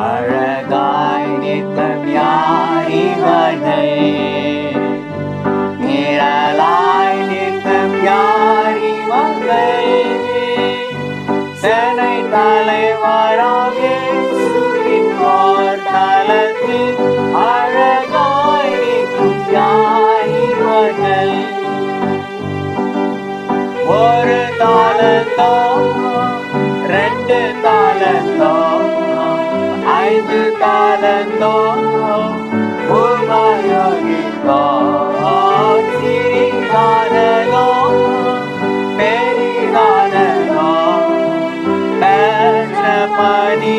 அழகாய் நிற்கும் யார் இவனை நிழலாய் நிற்கும் யார் இவர்கள்? சேனை தலைவராக இயேசுவின் தளத்தில் அழகாய் நிற்கும் யார் இவனை ஒரு தாளந்தோ ஐந்து காலந்தோ உபயோகித்தோ சிறிதானதோ பெரிதானதோ பெற்ற பணி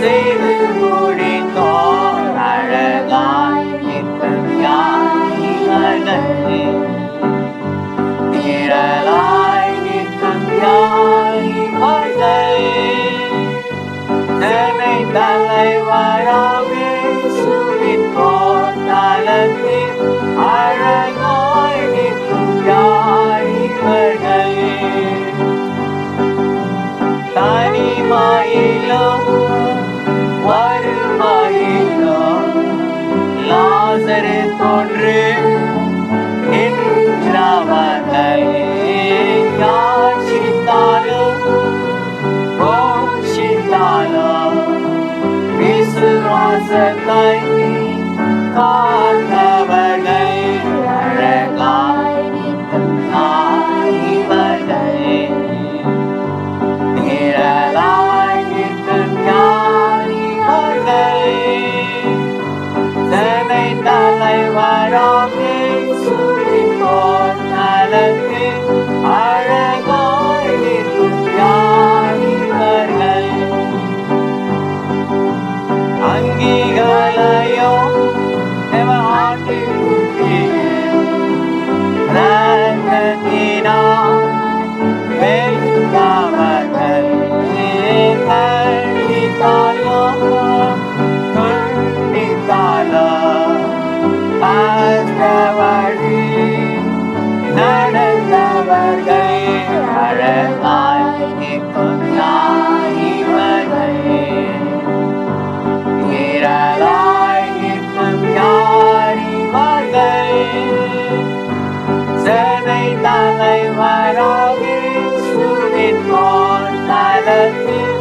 செய்து முடித்தோர் அழகாய் நிற்கும் யார் இவனை போர்த்தலத்தில் அழகாய் நிற்கும் யார் இவனை? தனிமையிலோ வறுமையிலோ லாசரு தோன்று நின்றவனை யாட்சித்தாலும் போஷித்தாலும் விசுவாசத்தை காத்தவனை ตาไหลวารอบเพลงสุริพรนาลัง பார்த்தவழி நடந்தவர்கள் அழகாய் நிற்கும் யாரிவர்கள் நிழலாய் நிற்கும் யாரிவர்கள் சேனை தலைவராக சுவின் போர் தளத்தில்